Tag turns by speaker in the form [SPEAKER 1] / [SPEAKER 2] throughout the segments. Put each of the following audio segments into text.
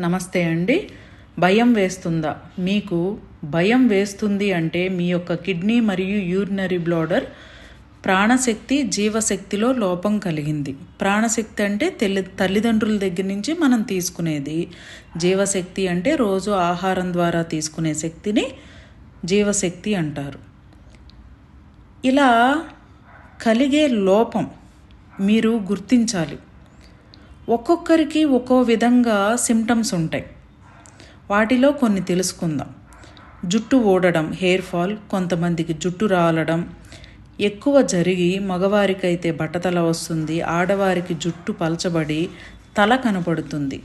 [SPEAKER 1] నమస్తే అండి. భయం వేస్తుందా? మీకు భయం వేస్తుంది అంటే మీ యొక్క కిడ్నీ మరియు యూరినరీ బ్లాడర్ ప్రాణశక్తి జీవశక్తిలో లోపం కలిగింది. ప్రాణశక్తి అంటే తెల్లి తల్లిదండ్రుల దగ్గర నుంచి మనం తీసుకునేది. జీవశక్తి అంటే రోజు ఆహారం ద్వారా తీసుకునే శక్తిని జీవశక్తి అంటారు. ఇలా కలిగే లోపం మీరు గుర్తించాలి. ఒక్కొక్కరికి ఒక్కో విధంగా సిమ్టమ్స్ ఉంటాయి. వాటిలో కొన్ని తెలుసుకుందాం. జుట్టు ఊడడం హెయిర్ ఫాల్ కొంతమందికి జుట్టు రాలడం ఎక్కువ జరిగి మగవారికైతే బట్టతల వస్తుంది ఆడవారికి జుట్టు పలచబడి తల కనపడుతుంది.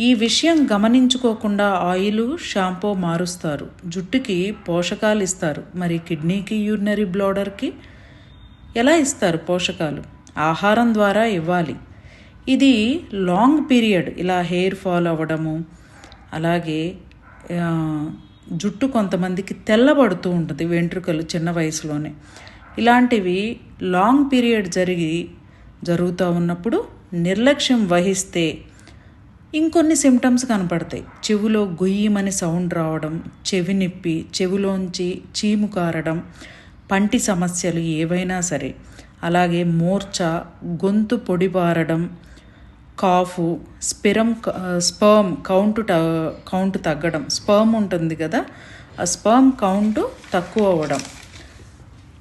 [SPEAKER 1] ఈ విషయం గమనించుకోకుండా ఆయిల్ షాంపూ మారుస్తారు. జుట్టుకి పోషకాలు ఇస్తారు. మరి కిడ్నీకి యూరినరీ బ్లోడర్కి ఎలా ఇస్తారు పోషకాలు? ఆహారం ద్వారా ఇవ్వాలి. ఇది లాంగ్ పీరియడ్ ఇలా హెయిర్ ఫాల్ అవ్వడము అలాగే జుట్టు కొంతమందికి తెల్లబడుతూ ఉంటుంది వెంట్రుకలు చిన్న వయసులోనే. ఇలాంటివి లాంగ్ పీరియడ్ జరిగి జరుగుతూ ఉన్నప్పుడు నిర్లక్ష్యం వహిస్తే ఇంకొన్ని సిమ్టమ్స్ కనపడతాయి. చెవిలో గుయ్యమని సౌండ్ రావడం చెవి నొప్పి చెవిలోంచి చీము కారడం పంటి సమస్యలు ఏవైనా సరే అలాగే మూర్ఛ గొంతు పొడిబారడం కాఫు స్పిరం స్పర్మ్ కౌంట్ కౌంట్ తగ్గడం. స్పర్మ్ ఉంటుంది కదా ఆ స్పర్మ్ కౌంట్ తక్కువ అవ్వడం.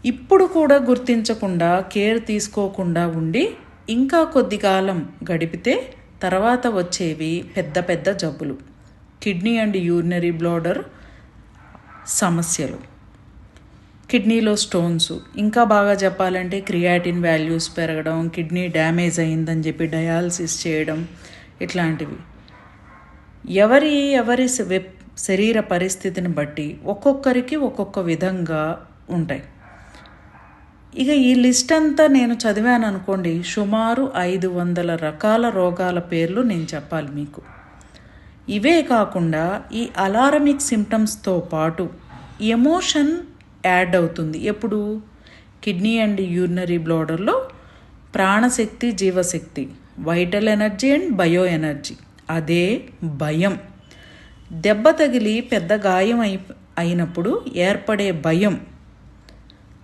[SPEAKER 1] ఇప్పుడు కూడా గుర్తించకుండా కేర్ తీసుకోకుండా ఉండి ఇంకా కొద్ది కాలం గడిపితే తర్వాత వచ్చేవి పెద్ద పెద్ద జబ్బులు. కిడ్నీ అండ్ యూరినరీ బ్లోడర్ సమస్యలు. కిడ్నీలో స్టోన్స్. ఇంకా బాగా చెప్పాలంటే క్రియాటిన్ వాల్యూస్ పెరగడం కిడ్నీ డ్యామేజ్ అయిందని చెప్పి డయాలసిస్ చేయడం ఇట్లాంటివి. ఎవరి ఎవరి శరీర పరిస్థితిని బట్టి ఒక్కొక్కరికి ఒక్కొక్క విధంగా ఉంటాయి. ఇక ఈ లిస్ట్ అంతా నేను చదివాను అనుకోండి సుమారు ఐదు వందల రకాల రోగాల పేర్లు నేను చెప్పాలి మీకు. ఇవే కాకుండా ఈ అలారమిక్ సిమ్టమ్స్తో పాటు ఎమోషన్ యాడ్ అవుతుంది. ఎప్పుడు? కిడ్నీ అండ్ యూరినరీ బ్లాడర్లో ప్రాణశక్తి జీవశక్తి vital energy and bio energy. అదే భయం. దెబ్బ తగిలి పెద్ద గాయం అయి అయినప్పుడు ఏర్పడే భయం.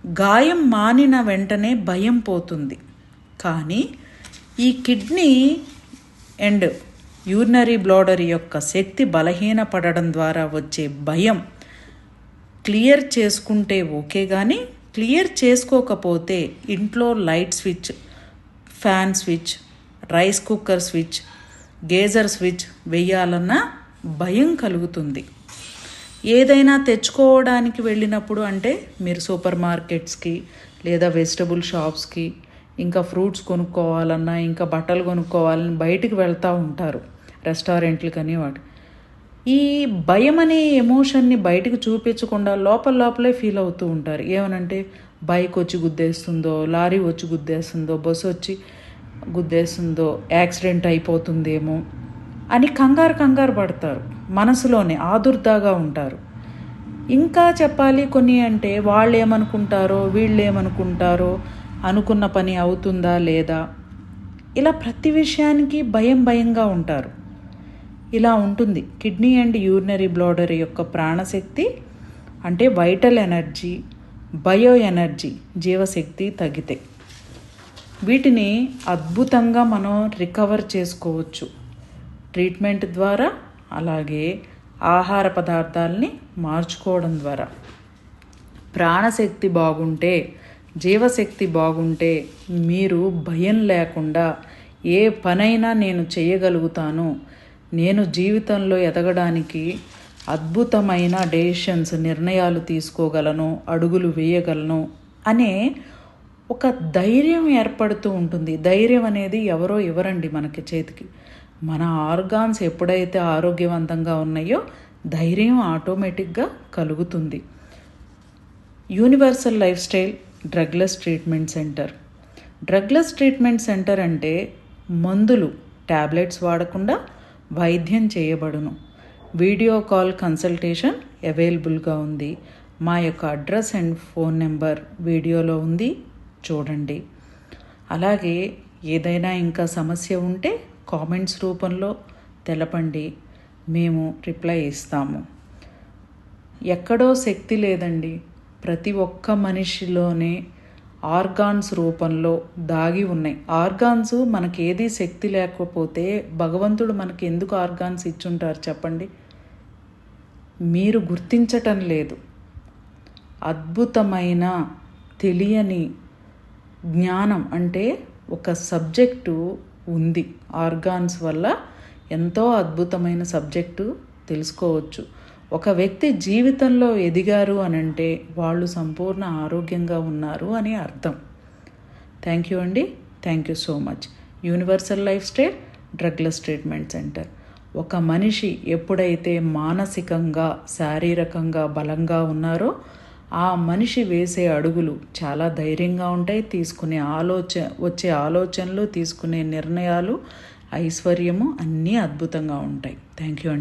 [SPEAKER 1] గాయం మానిన వెంటనే భయం పోతుంది. కానీ ఈ కిడ్నీ అండ్ యూరినరీ బ్లాడర్ యొక్క శక్తి బలహీనపడడం ద్వారా వచ్చే భయం క్లియర్ చేసుకుంటే ఓకే కానీ క్లియర్ చేసుకోకపోతే ఇంట్లో light switch fan switch rice cooker switch geyser switch వేయాలన్న భయం కలుగుతుంది. ఏదైనా తెచ్చుకోవడానికి వెళ్ళినప్పుడు అంటే మీరు సూపర్ మార్కెట్స్కి లేదా వెజిటబుల్ షాప్స్కి ఇంకా ఫ్రూట్స్ కొనుక్కోవాలన్నా ఇంకా బట్టలు కొనుక్కోవాలని బయటికి వెళ్తూ ఉంటారు. రెస్టారెంట్లకని వాటి ఈ భయం అనే ఎమోషన్ని బయటకు చూపించకుండా లోపల లోపలే ఫీల్ అవుతూ ఉంటారు. ఏమనంటే బైక్ వచ్చి గుద్దేస్తుందో లారీ వచ్చి గుద్దేస్తుందో బస్సు వచ్చి గుద్దేస్తుందో యాక్సిడెంట్ అయిపోతుందేమో అని కంగారు కంగారు పడతారు. మనసులోనే ఆదుర్దాగా ఉంటారు. ఇంకా చెప్పాలి కొన్ని అంటే వాళ్ళు ఏమనుకుంటారో వీళ్ళు ఏమనుకుంటారో అనుకున్న పని అవుతుందా లేదా? ఇలా ప్రతి విషయానికి భయం భయంగా ఉంటారు. ఇలా ఉంటుంది. కిడ్నీ అండ్ యూరినరీ బ్లాడర్ యొక్క ప్రాణశక్తి అంటే వైటల్ ఎనర్జీ బయో ఎనర్జీ జీవశక్తి తగ్గితే. వీటిని అద్భుతంగా మనం రికవర్ చేసుకోవచ్చు. ట్రీట్మెంట్ ద్వారా అలాగే ఆహార పదార్థాలని మార్చుకోవడం ద్వారా. ప్రాణశక్తి బాగుంటే జీవశక్తి బాగుంటే మీరు భయం లేకుండా ఏ పనైనా నేను చేయగలుగుతాను నేను జీవితంలో ఎదగడానికి అద్భుతమైన డెసిషన్స్ నిర్ణయాలు తీసుకోగలను అడుగులు వేయగలను అనే ఒక ధైర్యం ఏర్పడుతూ ఉంటుంది. ధైర్యం అనేది ఎవరో ఇవ్వరండి మనకి చేతికి. మన ఆర్గాన్స్ ఎప్పుడైతే ఆరోగ్యవంతంగా ఉన్నాయో ధైర్యం ఆటోమేటిక్గా కలుగుతుంది. Universal life style drugless treatment centre. Drugless treatment centre అంటే మందులు ట్యాబ్లెట్స్ వాడకుండా వైద్యం చేయబడును. వీడియో కాల్ కన్సల్టేషన్ అవైలబుల్గా ఉంది. మా యొక్క అడ్రస్ అండ్ ఫోన్ నెంబర్ వీడియోలో ఉంది. చూడండి. అలాగే ఏదైనా ఇంకా సమస్య ఉంటే కామెంట్స్ రూపంలో తెలపండి. మేము రిప్లై ఇస్తాము. ఎక్కడో శక్తి లేదండి. ప్రతి ఒక్క మనిషిలోనే ఆర్గాన్స్ రూపంలో దాగి ఉన్నాయి. ఆర్గాన్స్ మనకి ఏది శక్తి లేకపోతే భగవంతుడు మనకి ఎందుకు ఆర్గాన్స్ ఇచ్చుంటారు చెప్పండి? మీరు గుర్తించటం లేదు. అద్భుతమైన తెలియని జ్ఞానం అంటే ఒక సబ్జెక్టు ఉంది. ఆర్గాన్స్ వల్ల ఎంతో అద్భుతమైన సబ్జెక్టు తెలుసుకోవచ్చు. ఒక వ్యక్తి జీవితంలో ఎదిగారు అని అంటే వాళ్ళు సంపూర్ణ ఆరోగ్యంగా ఉన్నారు అని అర్థం. థ్యాంక్ యూ అండి. Thank you so much. Universal life style drugless treatment centre. ఒక మనిషి ఎప్పుడైతే మానసికంగా శారీరకంగా బలంగా ఉన్నారో ఆ మనిషి వేసే అడుగులు చాలా ధైర్యంగా ఉంటాయి. తీసుకునే ఆలోచన వచ్చే ఆలోచనలు తీసుకునే నిర్ణయాలు ఐశ్వర్యము అన్నీ అద్భుతంగా ఉంటాయి. థ్యాంక్ యూ అండి.